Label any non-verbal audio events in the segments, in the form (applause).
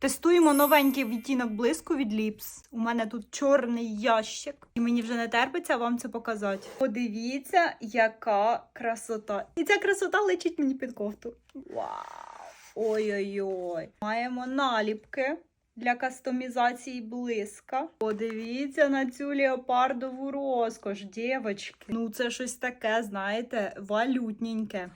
Тестуємо новенький відтінок блиску від Lips. У мене тут чорний ящик, і мені вже не терпиться вам це показати. Подивіться, яка красота. І ця красота личить мені під кофту. Вау! Ой-ой-ой. Маємо наліпки для кастомізації блиска. Подивіться на цю леопардову розкош, дівочки. Ну, це щось таке, знаєте, валютненьке.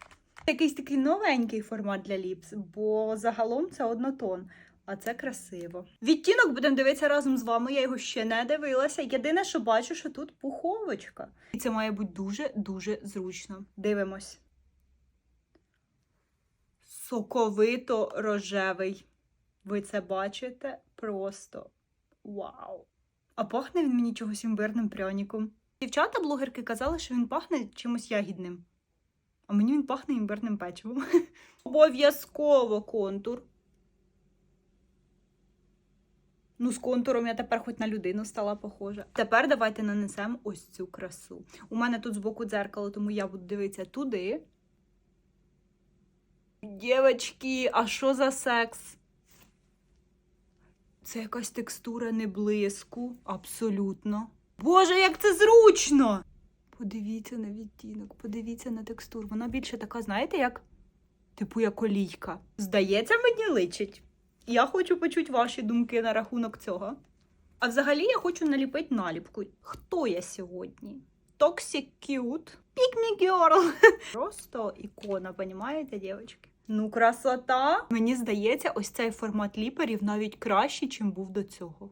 Якийсь такий новенький формат для ліпс, бо загалом це однотон. А це красиво. Відтінок будемо дивитися разом з вами. Я його ще не дивилася. Єдине, що бачу, що тут пуховочка. І це має бути дуже-дуже зручно. Дивимось. Соковито рожевий. Ви це бачите? Просто вау! А пахне він мені чогось імбирним пряником. Дівчата-блогерки казали, що він пахне чимось ягідним. А мені він пахне імбирним печивом. (laughs) Обов'язково контур. Ну, з контуром я тепер хоч на людину стала похожа. Тепер давайте нанесемо ось цю красу. У мене тут збоку дзеркало, тому я буду дивитися туди. Дівочки, а що за секс? Це якась текстура не блиску, абсолютно. Боже, як це зручно! Подивіться на відтінок, подивіться на текстуру. Вона більше така, знаєте, як типу як олійка. Здається, мені личить. Я хочу почути ваші думки на рахунок цього. А взагалі я хочу наліпити наліпку. Хто я сьогодні? Toxic Cute? Pick me girl. (laughs) Просто ікона, понімаєте, дівчатки? Ну, красота! Мені здається, ось цей формат ліперів навіть кращий, чим був до цього.